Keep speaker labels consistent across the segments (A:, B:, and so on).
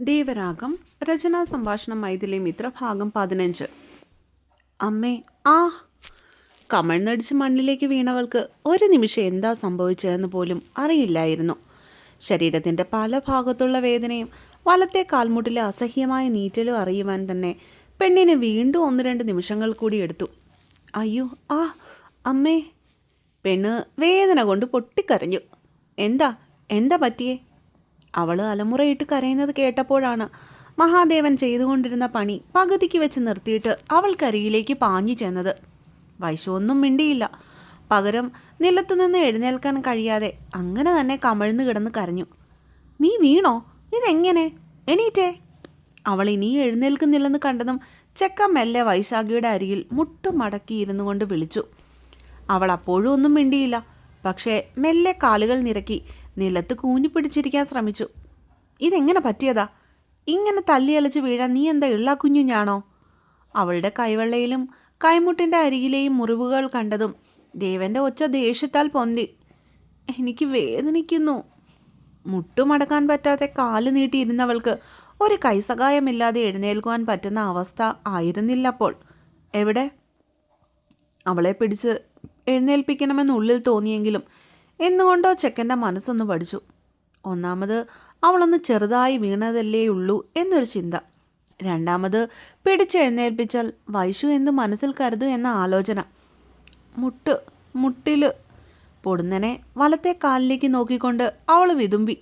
A: ദേവരാഗം രചനാ സംഭാഷണം മൈഥിലി മിത്ര ഭാഗം പതിനഞ്ച്. അമ്മേ ആ! കമഴ്ന്നടിച്ച് മണ്ണിലേക്ക് വീണവൾക്ക് ഒരു നിമിഷം എന്താ സംഭവിച്ചതെന്ന് പോലും അറിയില്ലായിരുന്നു. ശരീരത്തിന്റെ പല ഭാഗത്തുള്ള വേദനയും വലത്തെ കാൽമുട്ടിലെ അസഹ്യമായ നീറ്റലും അറിയുവാൻ തന്നെ പെണ്ണിന് വീണ്ടും ഒന്ന് രണ്ട് നിമിഷങ്ങൾ കൂടി എടുത്തു. അയ്യോ ആ! അമ്മേ! പെണ്ണ് വേദന കൊണ്ട് പൊട്ടിക്കരഞ്ഞു. എന്താ? എന്താ പറ്റിയേ? അവൾ അലമുറയിട്ട് കരയുന്നത് കേട്ടപ്പോഴാണ് മഹാദേവൻ ചെയ്തുകൊണ്ടിരുന്ന പണി പകുതിക്ക് വെച്ച് നിർത്തിയിട്ട് അവൾക്കരികിലേക്ക് പാഞ്ഞു ചെന്നത്. വൈശു ഒന്നും മിണ്ടിയില്ല. പകരം നിലത്തു നിന്ന് എഴുന്നേൽക്കാൻ കഴിയാതെ അങ്ങനെ തന്നെ കമഴ്ന്നു കിടന്ന് കരഞ്ഞു. നീ വീണോ? ഇതെങ്ങനെ? എണീറ്റേ? അവൾ ഇനി എഴുന്നേൽക്കുന്നില്ലെന്ന് കണ്ടതും ചെക്ക മെല്ലെ വൈശാഖിയുടെ അരികിൽ മുട്ടും മടക്കി ഇരുന്നു കൊണ്ട് വിളിച്ചു. അവൾ അപ്പോഴും ഒന്നും മിണ്ടിയില്ല. പക്ഷേ മെല്ലെ കാലുകൾ നിരക്കി നിലത്ത് കൂനി പിടിച്ചിരിക്കാൻ ശ്രമിച്ചു. ഇതെങ്ങനെ പറ്റിയതാ? ഇങ്ങനെ തല്ലിയലച്ച് വീഴാൻ നീ എന്താ ഇള്ള കുഞ്ഞുഞ്ഞാണോ? അവളുടെ കൈവെള്ളയിലും കൈമുട്ടിന്റെ അരികിലെയും മുറിവുകൾ കണ്ടതും ദേവന്റെ ഒച്ച ദേഷ്യത്താൽ പൊന്തി. എനിക്ക് വേദനിക്കുന്നു. മുട്ടുമടക്കാൻ പറ്റാതെ കാൽ നീട്ടിയിരുന്നവൾക്ക് ഒരു കൈസഹായമില്ലാതെ എഴുന്നേൽക്കുവാൻ പറ്റുന്ന അവസ്ഥ ആയിരുന്നില്ലപ്പോൾ. എവിടെ? അവളെ പിടിച്ച് എഴുന്നേൽപ്പിക്കണമെന്ന് ഉള്ളിൽ തോന്നിയെങ്കിലും എന്നുകൊണ്ടോ ചെക്കന്റെ മനസ്സൊന്ന് പഠിച്ചു. ഒന്നാമത് അവളൊന്ന് ചെറുതായി വീണതല്ലേ ഉള്ളൂ എന്നൊരു ചിന്ത. രണ്ടാമത് പിടിച്ചെഴുന്നേൽപ്പിച്ചാൽ വൈശു എന്ന് മനസ്സിൽ കരുതും എന്ന ആലോചന. മുട്ട് മുട്ടിൽ. പൊടുന്നനെ വലത്തെ കാലിലേക്ക് നോക്കിക്കൊണ്ട് അവൾ വിതുമ്പി.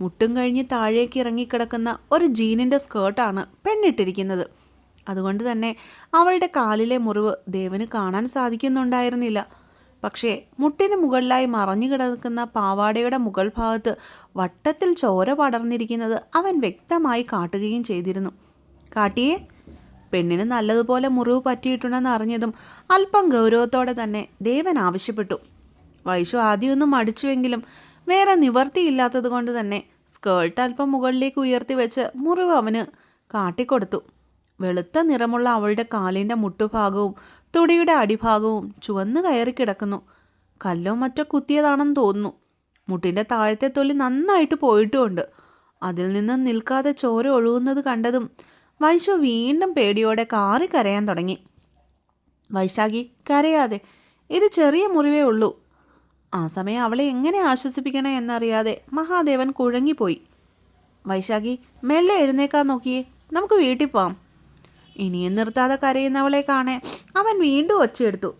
A: മുട്ടും കഴിഞ്ഞ് താഴേക്ക് ഇറങ്ങിക്കിടക്കുന്ന ഒരു ജീനിന്റെ സ്കേർട്ടാണ് പെണ്ണിട്ടിരിക്കുന്നത്. അതുകൊണ്ട് തന്നെ അവളുടെ കാലിലെ മുറിവ് ദേവന് കാണാൻ സാധിക്കുന്നുണ്ടായിരുന്നില്ല. പക്ഷേ മുട്ടിന് മുകളിലായി മറഞ്ഞു കിടക്കുന്ന പാവാടയുടെ മുകൾ ഭാഗത്ത് വട്ടത്തിൽ ചോര പടർന്നിരിക്കുന്നത് അവൻ വ്യക്തമായി കാട്ടുകയും ചെയ്തിരുന്നു. കാട്ടിയെ പെണ്ണിന് നല്ലതുപോലെ മുറിവ് പറ്റിയിട്ടുണ്ടെന്ന് അറിഞ്ഞതും അല്പം ഗൗരവത്തോടെ തന്നെ ദേവൻ ആവശ്യപ്പെട്ടു. വൈശു ആദ്യമൊന്നും മടിച്ചുവെങ്കിലും വേറെ നിവർത്തിയില്ലാത്തത് കൊണ്ട് തന്നെ സ്കേർട്ട് അല്പം മുകളിലേക്ക് ഉയർത്തി വെച്ച് മുറിവ് അവന് കാട്ടിക്കൊടുത്തു. വെളുത്ത നിറമുള്ള അവളുടെ കാലിന്റെ മുട്ടുഭാഗവും തുടിയുടെ അടിഭാഗവും ചുവന്ന് കയറി കിടക്കുന്നു. കല്ലോ മറ്റോ കുത്തിയതാണെന്ന് തോന്നുന്നു. മുട്ടിന്റെ താഴത്തെ തൊലി നന്നായിട്ട് പോയിട്ടുമുണ്ട് അതിൽ നിന്ന് നിൽക്കാതെ ചോര ഒഴുകുന്നത് കണ്ടതും വൈശു വീണ്ടും പേടിയോടെ കാറി കരയാൻ തുടങ്ങി. വൈശാഖി കരയാതെ. ഇത് ചെറിയ മുറിവേ ഉള്ളൂ. ആ സമയം അവളെ എങ്ങനെ ആശ്വസിപ്പിക്കണം എന്നറിയാതെ മഹാദേവൻ കുഴങ്ങിപ്പോയി. വൈശാഖി മെല്ലെ എഴുന്നേക്കാൻ നോക്കിയേ. നമുക്ക് വീട്ടിൽ പോവാം. ഇനിയും നിർത്താതെ കരയുന്നവളെ കാണേ അവൻ വീണ്ടും ഒച്ചയെടുത്തു.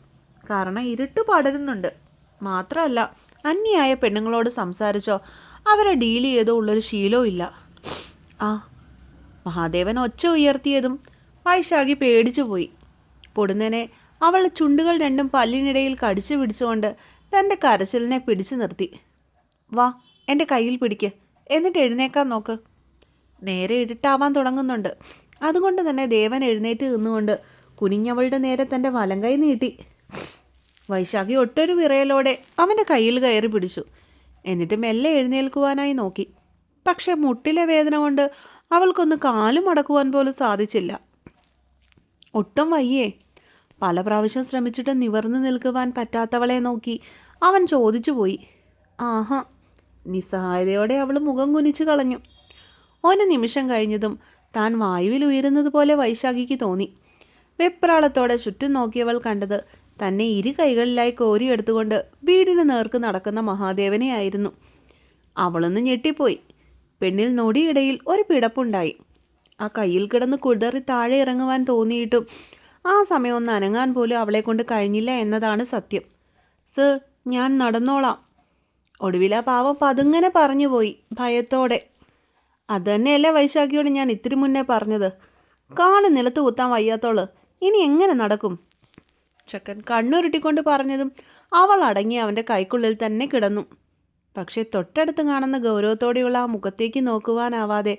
A: കാരണം ഇരുട്ട് പടരുന്നുണ്ട്. മാത്രമല്ല അന്യായ പെണ്ണുങ്ങളോട് സംസാരിച്ചോ അവരെ ഡീൽ ചെയ്തോ ഉള്ളൊരു ശീലവും ഇല്ല. ആ മഹാദേവൻ ഒച്ച ഉയർത്തിയതും വൈശാഖി പേടിച്ചു പോയി. പൊടുന്നനെ അവൾ ചുണ്ടുകൾ രണ്ടും പല്ലിനിടയിൽ കടിച്ചു പിടിച്ചുകൊണ്ട് തന്റെ കരച്ചിലിനെ പിടിച്ചു നിർത്തി. വാ എന്റെ കയ്യിൽ പിടിക്ക്. എന്നിട്ട് എഴുന്നേക്കാൻ നോക്ക്. നേരെ ഇരുട്ടാവാൻ തുടങ്ങുന്നുണ്ട്. അതുകൊണ്ട് തന്നെ ദേവൻ എഴുന്നേറ്റ് നിന്നുകൊണ്ട് കുനിഞ്ഞവളുടെ നേരെ തന്റെ കൈ നീട്ടി. വൈശാഖി ഒട്ടൊരു വിറയലോടെ അവന്റെ കയ്യിൽ കയറി പിടിച്ചു. എന്നിട്ട് മെല്ലെ എഴുന്നേൽക്കുവാനായി നോക്കി. പക്ഷെ മുട്ടിലെ വേദന കൊണ്ട് അവൾക്കൊന്ന് കാലും അടക്കുവാൻ പോലും സാധിച്ചില്ല. ഒട്ടും വയ്യേ. പല പ്രാവശ്യം ശ്രമിച്ചിട്ട് നിവർന്നു നിൽക്കുവാൻ പറ്റാത്തവളെ നോക്കി അവൻ ചോദിച്ചു പോയി. ആഹാ നിസ്സഹായതയോടെ അവൾ മുഖം കുനിച്ചു കളഞ്ഞു. ഒരു നിമിഷം കഴിഞ്ഞതും താൻ വായുവിൽ ഉയരുന്നത് പോലെ വൈശാഖിക്ക് തോന്നി. വെപ്രാളത്തോടെ ചുറ്റും നോക്കിയവൾ കണ്ടത് തന്നെ ഇരു കൈകളിലായി കോരിയെടുത്തുകൊണ്ട് വീടിന് നേർക്ക് നടക്കുന്ന മഹാദേവനെയായിരുന്നു. അവളൊന്ന് ഞെട്ടിപ്പോയി. പെണ്ണിൽ നൊടിയിടയിൽ ഒരു പിടപ്പുണ്ടായി. ആ കയ്യിൽ കിടന്ന് കുടറി താഴെ ഇറങ്ങുവാൻ തോന്നിയിട്ടും ആ സമയം ഒന്ന് അനങ്ങാൻ പോലും അവളെ കൊണ്ട് കഴിഞ്ഞില്ല എന്നതാണ് സത്യം. സർ ഞാൻ നടന്നോളാം. ഒടുവിൽ ആ പാവം പതുങ്ങനെ പറഞ്ഞുപോയി ഭയത്തോടെ. അതുതന്നെയല്ലേ വൈശാഖിയോട് ഞാൻ ഇത്തിരി മുന്നേ പറഞ്ഞത്. കാൽ നിലത്ത് കുത്താൻ വയ്യാത്തോൾ. ഇനി എങ്ങനെ നടക്കും? ചക്കൻ കണ്ണുരുട്ടിക്കൊണ്ട് പറഞ്ഞതും അവൾ അടങ്ങി അവന്റെ കൈക്കുള്ളിൽ തന്നെ കിടന്നു. പക്ഷേ തൊട്ടടുത്ത് കാണുന്ന ഗൗരവത്തോടെയുള്ള ആ മുഖത്തേക്ക് നോക്കുവാനാവാതെ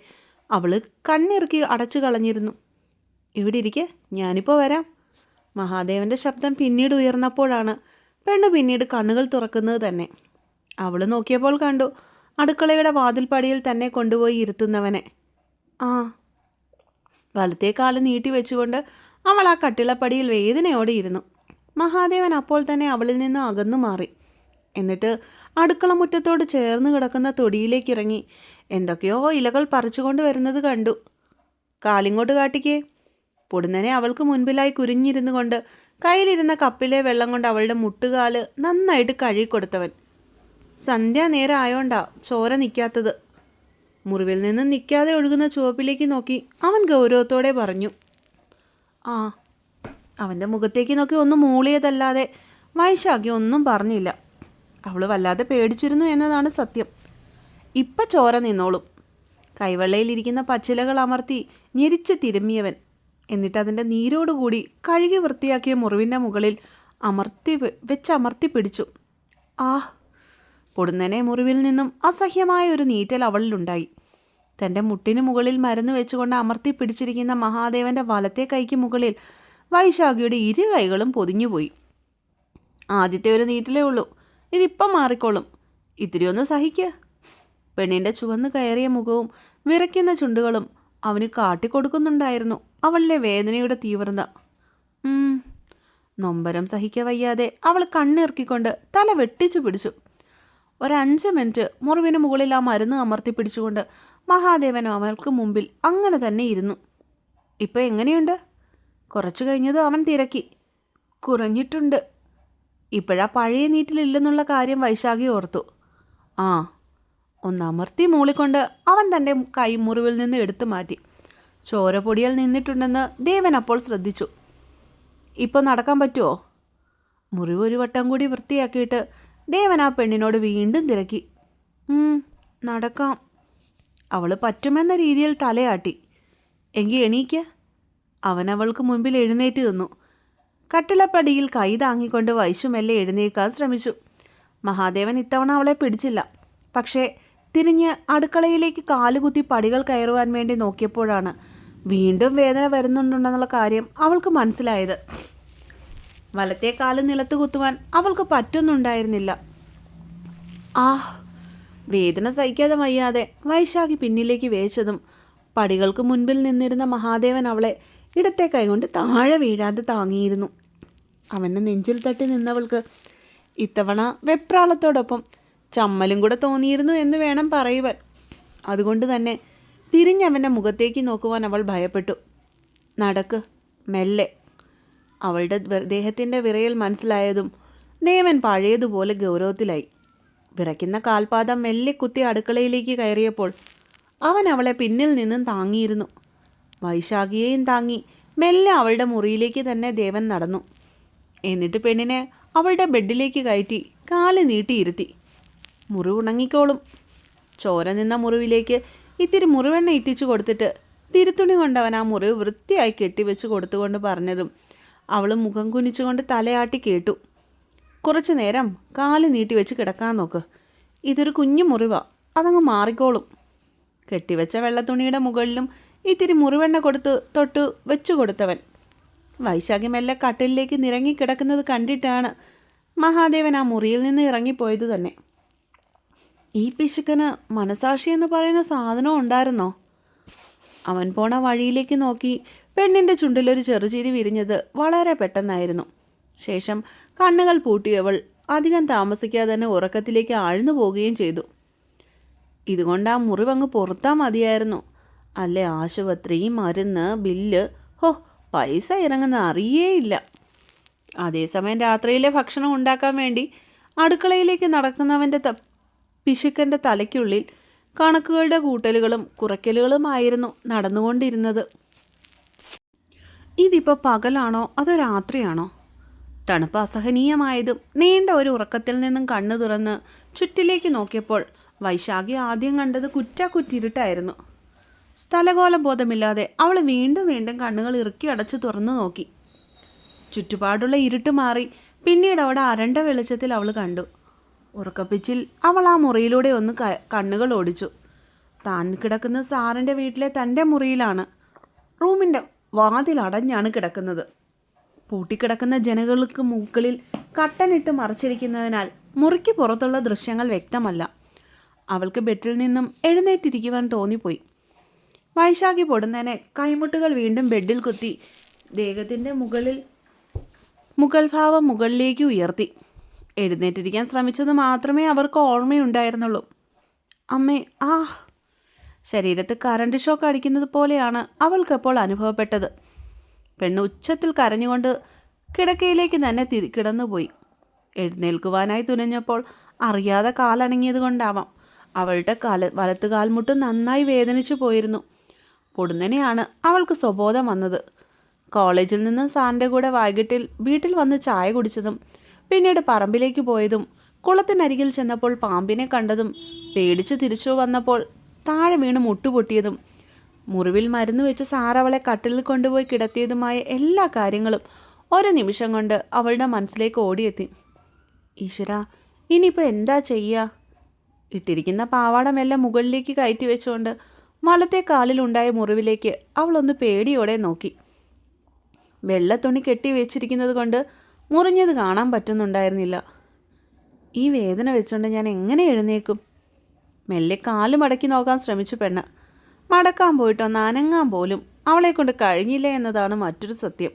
A: അവൾ കണ്ണിറുക്കി അടച്ചു കളഞ്ഞിരുന്നു. ഇവിടെ ഇരിക്കെ ഞാനിപ്പോൾ വരാം. മഹാദേവന്റെ ശബ്ദം പിന്നീട് ഉയർന്നപ്പോഴാണ് പെണ്ണ് പിന്നീട് കണ്ണുകൾ തുറക്കുന്നത് തന്നെ. അവൾ നോക്കിയപ്പോൾ കണ്ടു അടുക്കളയുടെ വാതിൽപ്പടിയിൽ തന്നെ കൊണ്ടുപോയി ഇരുത്തുന്നവനെ. ആ. വലത്തേ കാൽ നീട്ടി വെച്ചുകൊണ്ട് അവൾ ആ കട്ടിളപ്പടിയിൽ വേദനയോടെ ഇരുന്നു. മഹാദേവൻ അപ്പോൾ തന്നെ അവളിൽ നിന്ന് അകന്നു മാറി. എന്നിട്ട് അടുക്കള മുറ്റത്തോട് ചേർന്ന് കിടക്കുന്ന തൊടിയിലേക്ക് ഇറങ്ങി. എന്തൊക്കെയോ ഇലകൾ പറിച്ചുകൊണ്ട് വരുന്നത് കണ്ടു. കാലിങ്ങോട്ട് കാട്ടിക്കേ. പൊടുന്നനെ അവൾക്ക് മുൻപിലായി കുരിഞ്ഞിരുന്നു കൊണ്ട് കയ്യിലിരുന്ന കപ്പിലെ വെള്ളം കൊണ്ട് അവളുടെ മുട്ടുകാൽ നന്നായിട്ട് കഴുകിക്കൊടുത്തവൻ. സന്ധ്യ നേരം ആയോണ്ടാ ചോര നിൽക്കാത്തത് മുറിവിൽ നിന്ന് നിൽക്കാതെ ഒഴുകുന്ന ചുവപ്പിലേക്ക് നോക്കി അവൻ ഗൗരവത്തോടെ പറഞ്ഞു. ആ അവന്റെ മുഖത്തേക്ക് നോക്കി ഒന്നും മൂളിയതല്ലാതെ വൈശാഖി ഒന്നും പറഞ്ഞില്ല. അവൾ വല്ലാതെ പേടിച്ചിരുന്നു എന്നതാണ് സത്യം. ഇപ്പം ചോര നിന്നോളും. കൈവെള്ളയിലിരിക്കുന്ന പച്ചിലകൾ അമർത്തി ഞെരിച്ച് തിരുമ്മിയവൻ. എന്നിട്ട് അതിന്റെ നീരോടുകൂടി കഴുകി വൃത്തിയാക്കിയ മുറിവിന്റെ മുകളിൽ അമർത്തി വെച്ചമർത്തി പിടിച്ചു. ആ പൊടുന്നനെ മുറിവിൽ നിന്നും അസഹ്യമായ ഒരു നീറ്റൽ അവളിലുണ്ടായി. തന്റെ മുട്ടിനു മുകളിൽ മരുന്ന് വെച്ചുകൊണ്ട് അമർത്തി പിടിച്ചിരിക്കുന്ന മഹാദേവന്റെ വലത്തെ കൈക്ക് മുകളിൽ വൈശാഖിയുടെ ഇരു കൈകളും പൊതിഞ്ഞുപോയി. ആദ്യത്തെ ഒരു നീറ്റലേ ഉള്ളൂ. ഇതിപ്പം മാറിക്കോളും. ഇത്തിരി ഒന്ന് സഹിക്കുക പെണ്ണിന്റെ ചുവന്ന് കയറിയ മുഖവും വിറയ്ക്കുന്ന ചുണ്ടുകളും അവന് കാട്ടിക്കൊടുക്കുന്നുണ്ടായിരുന്നു അവളിലെ വേദനയുടെ തീവ്രത. നൊമ്പരം സഹിക്ക വയ്യാതെ അവൾ കണ്ണിറുക്കിക്കൊണ്ട് തല വെട്ടിച്ചു പിടിച്ചു. ഒരഞ്ച് മിനിറ്റ് മുറിവിന് മുകളിൽ ആ മരുന്ന് അമർത്തി പിടിച്ചുകൊണ്ട് മഹാദേവൻ അവൾക്ക് മുമ്പിൽ അങ്ങനെ തന്നെ ഇരുന്നു. ഇപ്പം എങ്ങനെയുണ്ട്? കുറച്ചു കഴിഞ്ഞത് അവൻ തിരക്കി. കുറഞ്ഞിട്ടുണ്ട് ഇപ്പോഴാ പഴയ നീറ്റിലില്ലെന്നുള്ള കാര്യം വൈശാഖി ഓർത്തു. ആ ഒന്ന് അമർത്തി മൂളിക്കൊണ്ട് അവൻ തന്റെ കൈ മുറിവിൽ നിന്ന് എടുത്തു മാറ്റി. ചോരപ്പൊടിയാൽ നിന്നിട്ടുണ്ടെന്ന് ദേവൻ അപ്പോൾ ശ്രദ്ധിച്ചു. ഇപ്പോൾ നടക്കാൻ പറ്റുമോ മുറിവ് ഒരു വട്ടം കൂടി വൃത്തിയാക്കിയിട്ട് ദേവൻ ആ പെണ്ണിനോട് വീണ്ടും തിരക്കി. നടക്കാം. അവൾ പറ്റുമെന്ന രീതിയിൽ തലയാട്ടി. എങ്കിൽ എണീക്ക. അവൻ അവൾക്ക് മുൻപിൽ എഴുന്നേറ്റ് നിന്നു. കട്ടിളപ്പടിയിൽ കൈ താങ്ങിക്കൊണ്ട് വൈശുമെല്ലെ എഴുന്നേൽക്കാൻ ശ്രമിച്ചു. മഹാദേവൻ ഇത്തവണ അവളെ പിടിച്ചില്ല. പക്ഷേ തിരിഞ്ഞ് അടുക്കളയിലേക്ക് കാലുകുത്തി പടികൾ കയറുവാൻ വേണ്ടി നോക്കിയപ്പോഴാണ് വീണ്ടും വേദന വരുന്നുണ്ടെന്നുള്ള കാര്യം അവൾക്ക് മനസ്സിലായത്. വലത്തെ കാൽ നിലത്ത് കുത്തുവാൻ അവൾക്ക് പറ്റുന്നുണ്ടായിരുന്നില്ല. ആ വേദന സഹിക്കാതെ വയ്യാതെ വൈശാഖി പിന്നിലേക്ക് വേച്ചതും പടികൾക്ക് മുൻപിൽ നിന്നിരുന്ന മഹാദേവൻ അവളെ ഇടത്തെ കൈകൊണ്ട് താഴെ വീഴാതെ താങ്ങിയിരുന്നു. അവന്റെ നെഞ്ചിൽ തട്ടി നിന്നവൾക്ക് ഇത്തവണ വെപ്രാളത്തോടൊപ്പം ചമ്മലും കൂടെ തോന്നിയിരുന്നു എന്ന് വേണം പറയുവാൻ. അതുകൊണ്ട് തന്നെ തിരിഞ്ഞവന്റെ മുഖത്തേക്ക് നോക്കുവാൻ അവൾ ഭയപ്പെട്ടു. നടക്ക് മെല്ലെ. അവളുടെ ദേഹത്തിന്റെ വിറയൽ മനസ്സിലായതും ദേവൻ പഴയതുപോലെ ഗൗരവത്തിലായി. വിറയ്ക്കുന്ന കാൽപാദം മെല്ലെ കുത്തി അടുക്കളയിലേക്ക് കയറിയപ്പോൾ അവൻ അവളെ പിന്നിൽ നിന്നും താങ്ങിയിരുന്നു. വൈശാഖിയെയും താങ്ങി മെല്ലെ അവളുടെ മുറിയിലേക്ക് തന്നെ ദേവൻ നടന്നു. എന്നിട്ട് പെണ്ണിനെ അവളുടെ ബെഡിലേക്ക് കയറ്റി കാൽ നീട്ടിയിരുത്തി മുറിവ് ഉണങ്ങിക്കോളും. ചോര നിന്ന മുറിവിലേക്ക് ഇത്തിരി മുറിവെണ്ണ ഇറ്റിച്ചു കൊടുത്തിട്ട് തിരുത്തുണി കൊണ്ടവൻ ആ മുറിവ് വൃത്തിയായി കെട്ടിവെച്ച് കൊടുത്തുകൊണ്ട് പറഞ്ഞതും അവൾ മുഖം കുനിച്ചുകൊണ്ട് തലയാട്ടി കേട്ടു. കുറച്ചു നേരം കാൽ നീട്ടി വെച്ച് കിടക്കാൻ നോക്ക്. ഇതൊരു കുഞ്ഞു മുറിവാ അതങ്ങ് മാറിക്കോളും. കെട്ടിവെച്ച വെള്ളത്തുണിയുടെ മുകളിലും ഇത്തിരി മുറിവെണ്ണ കൊടുത്ത് തൊട്ട് വെച്ചു കൊടുത്തവൻ. വൈശാഖി മെല്ലെ കട്ടിലിലേക്ക് നിരങ്ങി കിടക്കുന്നത് കണ്ടിട്ടാണ് മഹാദേവൻ ആ മുറിയിൽ നിന്ന് ഇറങ്ങിപ്പോയത് തന്നെ. ഈ പിശുക്കന് മനസാക്ഷി എന്ന് പറയുന്ന സാധനം ഉണ്ടായിരുന്നോ? അവൻ പോണ വഴിയിലേക്ക് നോക്കി പെണ്ണിന്റെ ചുണ്ടിലൊരു ചെറുചിരി വിരിഞ്ഞത് വളരെ പെട്ടെന്നായിരുന്നു. ശേഷം കണ്ണുകൾ പൂട്ടിയവൾ അധികം താമസിക്കാതെ തന്നെ ഉറക്കത്തിലേക്ക് ആഴ്ന്നു പോവുകയും ചെയ്തു. ഇതുകൊണ്ട് ആ മുറിവങ്ങ് പുറത്താ മതിയായിരുന്നു. അല്ലേ ആശുപത്രി മരുന്ന് ബില്ല്? ഹോ പൈസ ഇറങ്ങുന്ന അറിയേയില്ല. അതേസമയം രാത്രിയിലെ ഭക്ഷണം ഉണ്ടാക്കാൻ വേണ്ടി അടുക്കളയിലേക്ക് നടക്കുന്നവന്റെ ത പിശുക്കന്റെ തലയ്ക്കുള്ളിൽ കണക്കുകളുടെ കൂട്ടലുകളും കുറയ്ക്കലുകളുമായിരുന്നു നടന്നുകൊണ്ടിരുന്നത്. ഇതിപ്പോൾ പകലാണോ അതോ രാത്രിയാണോ? തണുപ്പ് അസഹനീയമായതും നീണ്ട ഒരു ഉറക്കത്തിൽ നിന്നും കണ്ണു തുറന്ന് ചുറ്റിലേക്ക് നോക്കിയപ്പോൾ വൈശാഖി ആദ്യം കണ്ടത് കുറ്റാക്കുറ്റിരുട്ടായിരുന്നു. സ്ഥലകോല ബോധമില്ലാതെ അവൾ വീണ്ടും വീണ്ടും കണ്ണുകൾ ഇറുക്കി അടച്ചു തുറന്നു നോക്കി. ചുറ്റുപാടുള്ള ഇരുട്ട് മാറി പിന്നീട് അവിടെ അരണ്ട വെളിച്ചത്തിൽ അവൾ കണ്ടു. ഉറക്കപ്പിച്ചിൽ അവൾ ആ മുറിയിലൂടെ ഒന്ന് കണ്ണുകൾ ഓടിച്ചു. താൻ കിടക്കുന്ന സാറിന്റെ വീട്ടിലെ തന്റെ മുറിയിലാണ്. റൂമിന്റെ വാതിൽ അടഞ്ഞാണ് കിടക്കുന്നത്. പൂട്ടിക്കിടക്കുന്ന ജനകൾക്ക് മുകളിൽ കട്ടനിട്ട് മറച്ചിരിക്കുന്നതിനാൽ മുറിക്ക് പുറത്തുള്ള ദൃശ്യങ്ങൾ വ്യക്തമല്ല. അവൾക്ക് ബെഡിൽ നിന്നും എഴുന്നേറ്റിരിക്കുവാൻ തോന്നിപ്പോയി. വൈശാഖി പൊടുന്നതിനെ കൈമുട്ടുകൾ വീണ്ടും ബെഡിൽ കുത്തി ദേഹത്തിന്റെ മുകളിൽ മുഗൾഭാവം മുകളിലേക്ക് ഉയർത്തി. എഴുന്നേറ്റിരിക്കാൻ ശ്രമിച്ചത് മാത്രമേ അവർക്ക് ഓർമ്മയുണ്ടായിരുന്നുള്ളൂ. അമ്മേ ആ ശരീരത്ത് കറണ്ട് ഷോക്ക് അടിക്കുന്നത് പോലെയാണ് അവൾക്കപ്പോൾ അനുഭവപ്പെട്ടത്. പെണ്ണ് ഉച്ചത്തിൽ കരഞ്ഞുകൊണ്ട് കിടക്കയിലേക്ക് തന്നെ തിരി കിടന്നുപോയി. എഴുന്നേൽക്കുവാനായി തുനിഞ്ഞപ്പോൾ അറിയാതെ കാലണങ്ങിയത് കൊണ്ടാവാം. അവളുടെ കാല വലത്ത് കാൽമുട്ട് നന്നായി വേദനിച്ചു പോയിരുന്നു. പൊടുന്നനെയാണ് അവൾക്ക് സ്വബോധം വന്നത്. കോളേജിൽ നിന്ന് സാറിന്റെ കൂടെ വൈകിട്ടിൽ വീട്ടിൽ വന്ന് ചായ കുടിച്ചതും പിന്നീട് പറമ്പിലേക്ക് പോയതും കുളത്തിനരികിൽ ചെന്നപ്പോൾ പാമ്പിനെ കണ്ടതും പേടിച്ച് തിരിച്ചു വന്നപ്പോൾ താഴെ വീണ് മുട്ടുപൊട്ടിയതും മുറിവിൽ മരുന്ന് വെച്ച് സാറവളെ കട്ടിലിൽ കൊണ്ടുപോയി കിടത്തിയതുമായ എല്ലാ കാര്യങ്ങളും ഒരു നിമിഷം കൊണ്ട് അവളുടെ മനസ്സിലേക്ക് ഓടിയെത്തി. ഈശ്വര ഇനിയിപ്പോൾ എന്താ ചെയ്യുക ഇട്ടിരിക്കുന്ന പാവാടമെല്ലാം മുകളിലേക്ക് കയറ്റി വെച്ചുകൊണ്ട് മലത്തെ കാലിലുണ്ടായ മുറിവിലേക്ക് അവളൊന്ന് പേടിയോടെ നോക്കി. വെള്ളത്തുണി കെട്ടി വെച്ചിരിക്കുന്നത് കൊണ്ട് മുറിഞ്ഞത് കാണാൻ പറ്റുന്നുണ്ടായിരുന്നില്ല. ഈ വേദന വെച്ചുകൊണ്ട് ഞാൻ എങ്ങനെ എഴുന്നേക്കും? മെല്ലെ കാൽ മടക്കി നോക്കാൻ ശ്രമിച്ചു പെണ്ണ്. മടക്കാൻ പോയിട്ടോ നനങ്ങാൻ പോലും അവളെ കൊണ്ട് കഴിഞ്ഞില്ല എന്നതാണ് മറ്റൊരു സത്യം.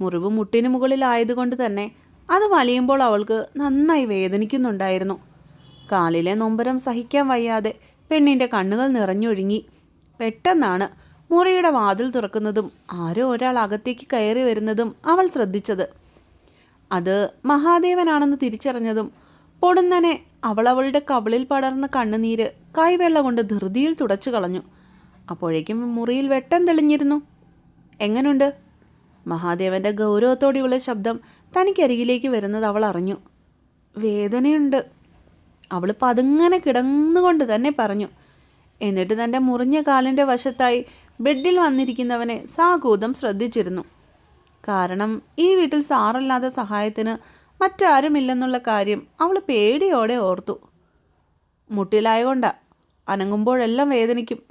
A: മുറിവ് മുട്ടിന് മുകളിലായതുകൊണ്ട് തന്നെ അത് വലിയുമ്പോൾ അവൾക്ക് നന്നായി വേദനിക്കുന്നുണ്ടായിരുന്നു. കാലിലെ നൊമ്പരം സഹിക്കാൻ വയ്യാതെ പെണ്ണിന്റെ കണ്ണുകൾ നിറഞ്ഞൊഴുങ്ങി. പെട്ടെന്നാണ് മുറിയുടെ വാതിൽ തുറക്കുന്നതും ആരോ ഒരാൾ അകത്തേക്ക് കയറി വരുന്നതും അവൾ ശ്രദ്ധിച്ചത്. അത് മഹാദേവനാണെന്ന് തിരിച്ചറിഞ്ഞതും പൊടുന്നനെ അവൾ അവളുടെ കവിളിൽ പടർന്ന കണ്ണുനീര് കൈവെള്ള കൊണ്ട് ധൃതിയിൽ തുടച്ചു കളഞ്ഞു. അപ്പോഴേക്കും മുറിയിൽ വെട്ടം തെളിഞ്ഞിരുന്നു. എങ്ങനുണ്ട്? മഹാദേവന്റെ ഗൗരവത്തോടെയുള്ള ശബ്ദം തനിക്കരികിലേക്ക് വരുന്നത് അവൾ അറിഞ്ഞു. വേദനയുണ്ട്. അവൾ പതുങ്ങനെ കിടന്നുകൊണ്ട് തന്നെ പറഞ്ഞു. എന്നിട്ട് തന്റെ മുറിഞ്ഞ കാലിന്റെ വശത്തായി ബെഡിൽ വന്നിരിക്കുന്നവനെ സാകൂതം ശ്രദ്ധിച്ചിരുന്നു. കാരണം ഈ വീട്ടിൽ സാറല്ലാതെ സഹായത്തിന് മറ്റാരുമില്ലെന്നുള്ള കാര്യം അവൾ പേടിയോടെ ഓർത്തു. മുട്ടിലായകൊണ്ടാ അനങ്ങുമ്പോഴെല്ലാം വേദനിക്കും.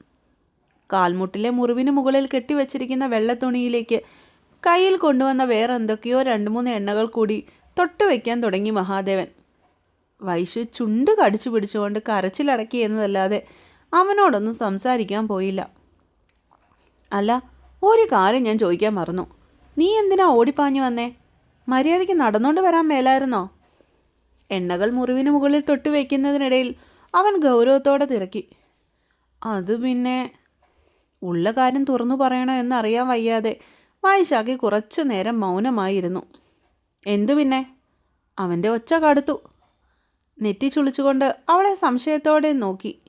A: കാൽമുട്ടിലെ മുറിവിന് മുകളിൽ കെട്ടിവെച്ചിരിക്കുന്ന വെള്ളത്തുണിയിലേക്ക് കയ്യിൽ കൊണ്ടുവന്ന വേറെ എന്തൊക്കെയോ രണ്ട് മൂന്ന് എണ്ണകൾ കൂടി തൊട്ട് വയ്ക്കാൻ തുടങ്ങി മഹാദേവൻ. വൈശു ചുണ്ട് കടിച്ചു പിടിച്ചുകൊണ്ട് കരച്ചിലടക്കി എന്നതല്ലാതെ അവനോടൊന്നും സംസാരിക്കാൻ പോയില്ല. അല്ല ഒരു കാര്യം ഞാൻ ചോദിക്കാൻ മറന്നു. നീ എന്തിനാ ഓടിപ്പാഞ്ഞു വന്നേ? മര്യാദയ്ക്ക് നടന്നുകൊണ്ട് വരാൻ മേലായിരുന്നോ? എണ്ണകൾ മുറിവിന് മുകളിൽ തൊട്ട് വയ്ക്കുന്നതിനിടയിൽ അവൻ ഗൗരവത്തോടെ തിരക്കി. അത് പിന്നെ ഉള്ള കാര്യം തുറന്നു പറയണോ എന്നറിയാൻ വയ്യാതെ വായിശാക്കി കുറച്ചു നേരം മൗനമായിരുന്നു. എന്തു പിന്നെ? അവന്റെ ഒച്ച കടുത്തു. നെറ്റി ചുളിച്ചുകൊണ്ട് അവളെ സംശയത്തോടെ നോക്കി.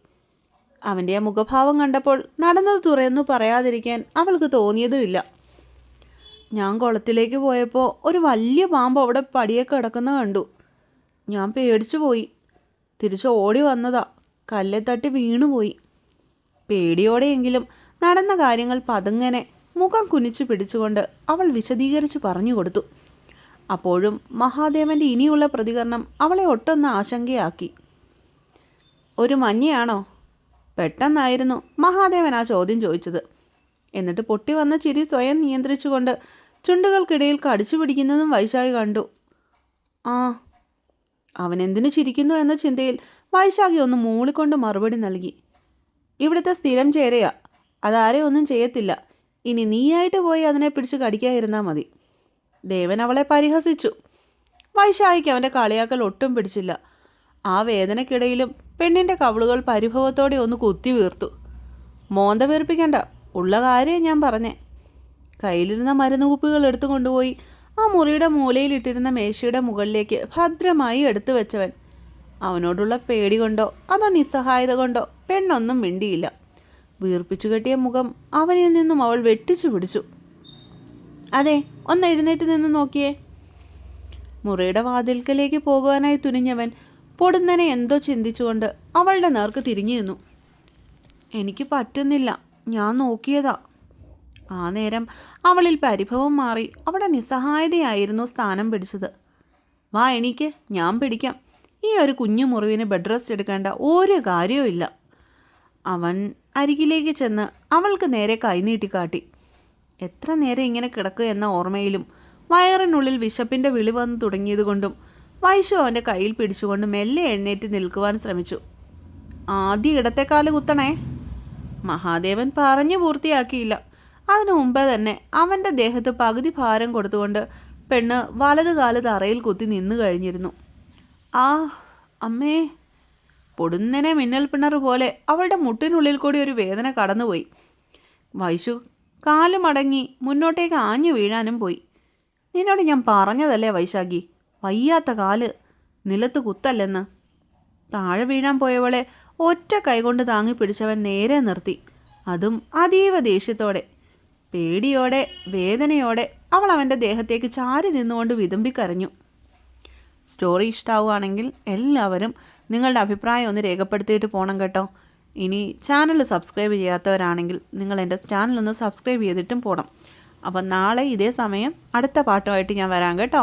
A: അവന്റെ ആ മുഖഭാവം കണ്ടപ്പോൾ നടന്നത് തുറന്നു പറയാതിരിക്കാൻ അവൾക്ക് തോന്നിയതുമില്ല. ഞാൻ കുളത്തിലേക്ക് പോയപ്പോൾ ഒരു വലിയ പാമ്പ് അവിടെ പടിയൊക്കെ കിടക്കുന്ന കണ്ടു. ഞാൻ പേടിച്ചു പോയി. തിരിച്ച് ഓടി വന്നതാ. കല്ലെ തട്ടി വീണുപോയി പേടിയോടെയെങ്കിലും നടന്ന കാര്യങ്ങൾ പതുങ്ങനെ മുഖം കുനിച്ചു പിടിച്ചുകൊണ്ട് അവൾ വിശദീകരിച്ച് പറഞ്ഞു കൊടുത്തു. അപ്പോഴും മഹാദേവന്റെ ഇനിയുള്ള പ്രതികരണം അവളെ ഒട്ടൊന്ന് ആശങ്കയാക്കി. ഒരു മഞ്ഞയാണോ? പെട്ടെന്നായിരുന്നു മഹാദേവൻ ആ ചോദ്യം ചോദിച്ചത്. എന്നിട്ട് പൊട്ടി വന്ന ചിരി സ്വയം നിയന്ത്രിച്ചുകൊണ്ട് ചുണ്ടുകൾക്കിടയിൽ കടിച്ചു പിടിക്കുന്നതും വൈശാഖി കണ്ടു. ആ അവൻ എന്തിനു ചിരിക്കുന്നു എന്ന ചിന്തയിൽ വൈശാഖി ഒന്ന് മൂളിക്കൊണ്ട് മറുപടി നൽകി. ഇവിടുത്തെ സ്ഥിരം ചേരയാ. അതാരെ ഒന്നും ചെയ്യത്തില്ല. ഇനി നീയായിട്ട് പോയി അതിനെ പിടിച്ച് കടിക്കാതിരുന്നാൽ മതി. ദേവൻ അവളെ പരിഹസിച്ചു. വൈശാഖിക്ക് അവന്റെ കളിയാക്കൽ ഒട്ടും പിടിച്ചില്ല. ആ വേദനക്കിടയിലും പെണ്ണിന്റെ കവളുകൾ പരിഭവത്തോടെ ഒന്ന് കുത്തി വീർത്തു. മോന്ത വീർപ്പിക്കണ്ട. ഉള്ള കാര്യം ഞാൻ പറഞ്ഞേ. കയ്യിലിരുന്ന മരുന്ന് കുപ്പികൾ എടുത്തു കൊണ്ടുപോയി. ആ മുറിയുടെ മൂലയിലിട്ടിരുന്ന മേശയുടെ മുകളിലേക്ക് ഭദ്രമായി എടുത്തു വെച്ചവൻ. അവനോടുള്ള പേടി കൊണ്ടോ അതോ നിസ്സഹായത കൊണ്ടോ പെണ്ണൊന്നും മിണ്ടിയില്ല. വീർപ്പിച്ചു കെട്ടിയ മുഖം അവനിൽ നിന്നും അവൾ വെട്ടിച്ചു പിടിച്ചു. അതെ ഒന്ന് എഴുന്നേറ്റ് നിന്ന് നോക്കിയേ. മുറിയുടെ വാതിൽക്കലേക്ക് പോകുവാനായി തുനിഞ്ഞവൻ പൊടുന്നനെ എന്തോ ചിന്തിച്ചുകൊണ്ട് അവളുടെ നേർക്ക് തിരിഞ്ഞു നിന്നു എനിക്ക് പറ്റുന്നില്ല. ഞാൻ നോക്കിയതാ. ആ നേരം അവളിൽ പരിഭവം മാറി അവിടെ നിസ്സഹായതയായിരുന്നു സ്ഥാനം പിടിച്ചത്. വാ എനിക്ക് ഞാൻ പിടിക്കാം. ഈ ഒരു കുഞ്ഞു മുറിവിന് ബെഡ് റെസ്റ്റ് എടുക്കേണ്ട ഒരു കാര്യവും ഇല്ല. അവൻ അരികിലേക്ക് ചെന്ന് അവൾക്ക് നേരെ കൈനീട്ടിക്കാട്ടി എത്ര നേരം ഇങ്ങനെ കിടക്കുക എന്ന ഓർമ്മയിലും വയറിനുള്ളിൽ വിശപ്പിന്റെ വിളി വന്നു തുടങ്ങിയതുകൊണ്ടും വൈശു അവന്റെ കയ്യിൽ പിടിച്ചുകൊണ്ട് മെല്ലെ എഴുന്നേറ്റ് നിൽക്കുവാൻ ശ്രമിച്ചു. ആദ്യം ഇടത്തെക്കാൽ കുത്തണേ. മഹാദേവൻ പറഞ്ഞു പൂർത്തിയാക്കിയില്ല. അതിനു മുമ്പേ തന്നെ അവന്റെ ദേഹത്ത് പകുതി ഭാരം കൊടുത്തുകൊണ്ട് പെണ്ണ് വലതു കാൽ തറയിൽ കുത്തി നിന്നു കഴിഞ്ഞിരുന്നു. ആ അമ്മേ പൊടുന്നനെ മിന്നൽ പിണർ പോലെ അവളുടെ മുട്ടിനുള്ളിൽ കൂടി ഒരു വേദന കടന്നുപോയി. വൈശു കാലുമടങ്ങി മുന്നോട്ടേക്ക് ആഞ്ഞു വീഴാനും പോയി. നിന്നോട് ഞാൻ പറഞ്ഞതല്ലേ വൈശാഖി വയ്യാത്ത കാൽ നിലത്ത് കുത്തല്ലെന്ന്. താഴെ വീഴാൻ പോയവളെ ഒറ്റ കൈകൊണ്ട് താങ്ങി പിടിച്ചവൻ നേരെ നിർത്തി. അതും അതീവ ദേഷ്യത്തോടെ പേടിയോടെ വേദനയോടെ അവൾ അവന്റെ ദേഹത്തേക്ക് ചാരി നിന്നുകൊണ്ട് വിതുമ്പിക്കരഞ്ഞു സ്റ്റോറി ഇഷ്ടമാവുകയാണെങ്കിൽ എല്ലാവരും നിങ്ങളുടെ അഭിപ്രായം ഒന്ന് രേഖപ്പെടുത്തിയിട്ട് പോകണം കേട്ടോ. ഇനി ചാനൽ സബ്സ്ക്രൈബ് ചെയ്യാത്തവരാണെങ്കിൽ നിങ്ങൾ എന്റെ ചാനൽ ഒന്ന് സബ്സ്ക്രൈബ് ചെയ്തിട്ടും പോകണം അപ്പം നാളെ ഇതേ സമയം അടുത്ത പാട്ടുമായിട്ട് ഞാൻ വരാം കേട്ടോ.